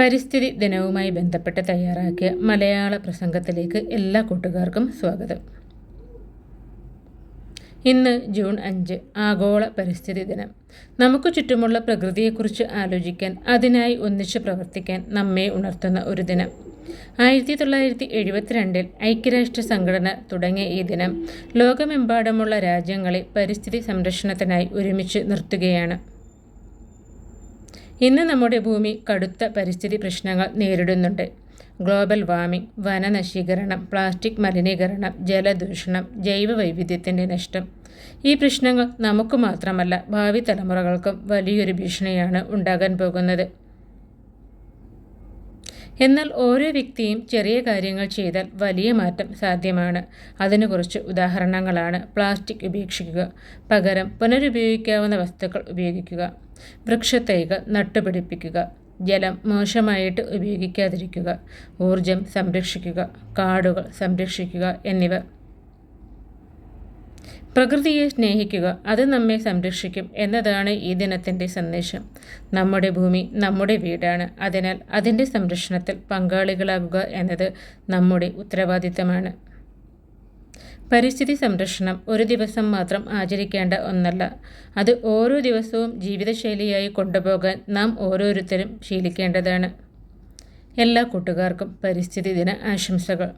പരിസ്ഥിതി ദിനവുമായി ബന്ധപ്പെട്ട് തയ്യാറാക്കിയ മലയാള പ്രസംഗത്തിലേക്ക് എല്ലാ കൂട്ടുകാർക്കും സ്വാഗതം. ഇന്ന് ജൂൺ അഞ്ച് ആഗോള പരിസ്ഥിതി ദിനം. നമുക്ക് ചുറ്റുമുള്ള പ്രകൃതിയെക്കുറിച്ച് ആലോചിക്കാൻ അതിനായി ഒന്നിച്ച് പ്രവർത്തിക്കാൻ നമ്മെ ഉണർത്തുന്ന ഒരു ദിനം. ആയിരത്തി തൊള്ളായിരത്തി എഴുപത്തിരണ്ടിൽ ഐക്യരാഷ്ട്ര സംഘടന തുടങ്ങിയ ഈ ദിനം ലോകമെമ്പാടുമുള്ള രാജ്യങ്ങളെ പരിസ്ഥിതി സംരക്ഷണത്തിനായി ഒരുമിച്ച് നിർത്തുകയാണ്. ഇന്ന് നമ്മുടെ ഭൂമി കടുത്ത പരിസ്ഥിതി പ്രശ്നങ്ങൾ നേരിടുന്നുണ്ട്. ഗ്ലോബൽ വാർമിംഗ് വനനശീകരണം പ്ലാസ്റ്റിക് മലിനീകരണം ജലദൂഷണം ജൈവ വൈവിധ്യത്തിന്റെ നഷ്ടം. ഈ പ്രശ്നങ്ങൾ നമുക്ക് മാത്രമല്ല ഭാവി തലമുറകൾക്കും വലിയൊരു ഭീഷണിയാണ് ഉണ്ടാകാൻ പോകുന്നത്. എന്നാൽ ഓരോ വ്യക്തിയും ചെറിയ കാര്യങ്ങൾ ചെയ്താൽ വലിയ മാറ്റം സാധ്യമാണ്. അതിനെക്കുറിച്ച് കുറച്ച് ഉദാഹരണങ്ങളാണ് പ്ലാസ്റ്റിക് ഉപേക്ഷിക്കുക പകരം പുനരുപയോഗിക്കാവുന്ന വസ്തുക്കൾ ഉപയോഗിക്കുക വൃക്ഷത്തൈകൾ നട്ടുപിടിപ്പിക്കുക ജലം മോശമായിട്ട് ഉപയോഗിക്കാതിരിക്കുക ഊർജം സംരക്ഷിക്കുക കാടുകൾ സംരക്ഷിക്കുക എന്നിവ. പ്രകൃതിയെ സ്നേഹിക്കുക അത് നമ്മെ സംരക്ഷിക്കും എന്നതാണ് ഈ ദിനത്തിന്റെ സന്ദേശം. നമ്മുടെ ഭൂമി നമ്മുടെ വീടാണ്. അതിനാൽ അതിന്റെ സംരക്ഷണത്തിൽ പങ്കാളികളാകുക എന്നത് നമ്മുടെ ഉത്തരവാദിത്തമാണ്. പരിസ്ഥിതി സംരക്ഷണം ഒരു ദിവസം മാത്രം ആചരിക്കേണ്ട ഒന്നല്ല. അത് ഓരോ ദിവസവും ജീവിതശൈലിയായി കൊണ്ടുപോകാൻ നാം ഓരോരുത്തരും ശീലിക്കേണ്ടതാണ്. എല്ലാ കൂട്ടുകാർക്കും പരിസ്ഥിതി ദിന ആശംസകൾ.